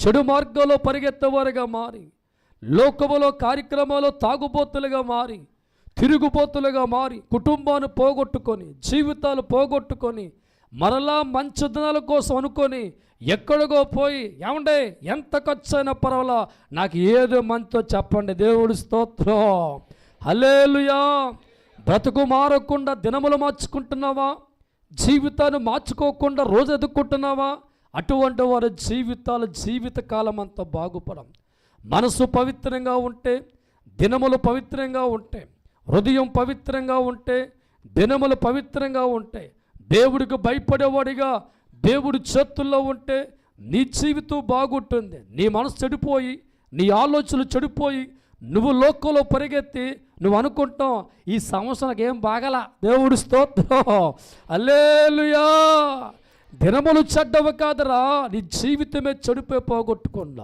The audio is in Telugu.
చెడు మార్గంలో పరిగెత్తేవారుగా మారి లోకములో కార్యక్రమాల్లో తాగుబోతులుగా మారి తిరుగుబోతులుగా మారి కుటుంబాన్ని పోగొట్టుకొని జీవితాలు పోగొట్టుకొని మరలా మంచి దినాల కోసం అనుకొని ఎక్కడికో పోయి ఏమండే ఎంత ఖర్చు అయినా పర్వాలా? నాకు ఏదో మంతో చెప్పండి దేవుడి స్తోత్రం. హలేలుయా బ్రతుకు మారకుండా దినములు మార్చుకుంటున్నావా? జీవితాన్ని మార్చుకోకుండా రోజు ఎదుర్కొంటున్నావా అటువంటి వారి జీవితాలు జీవితకాలం అంతా బాగుపడం. మనసు పవిత్రంగా ఉంటే దినములు పవిత్రంగా ఉంటే హృదయం పవిత్రంగా ఉంటే దినములు పవిత్రంగా ఉంటే దేవుడికి భయపడేవాడిగా దేవుడి చేతుల్లో ఉంటే నీ జీవితం బాగుంటుంది. నీ మనసు చెడిపోయి నీ ఆలోచనలు చెడిపోయి నువ్వు లోకంలో పరిగెత్తి నువ్వు అనుకుంటావు ఈ సంవత్సరం ఏం బాగల. దేవుడు స్తోత్రం. అల్లేలుయా దినములు చెడ్డవు కాదురా నీ జీవితమే చెడిపోయి పోగొట్టుకున్నా.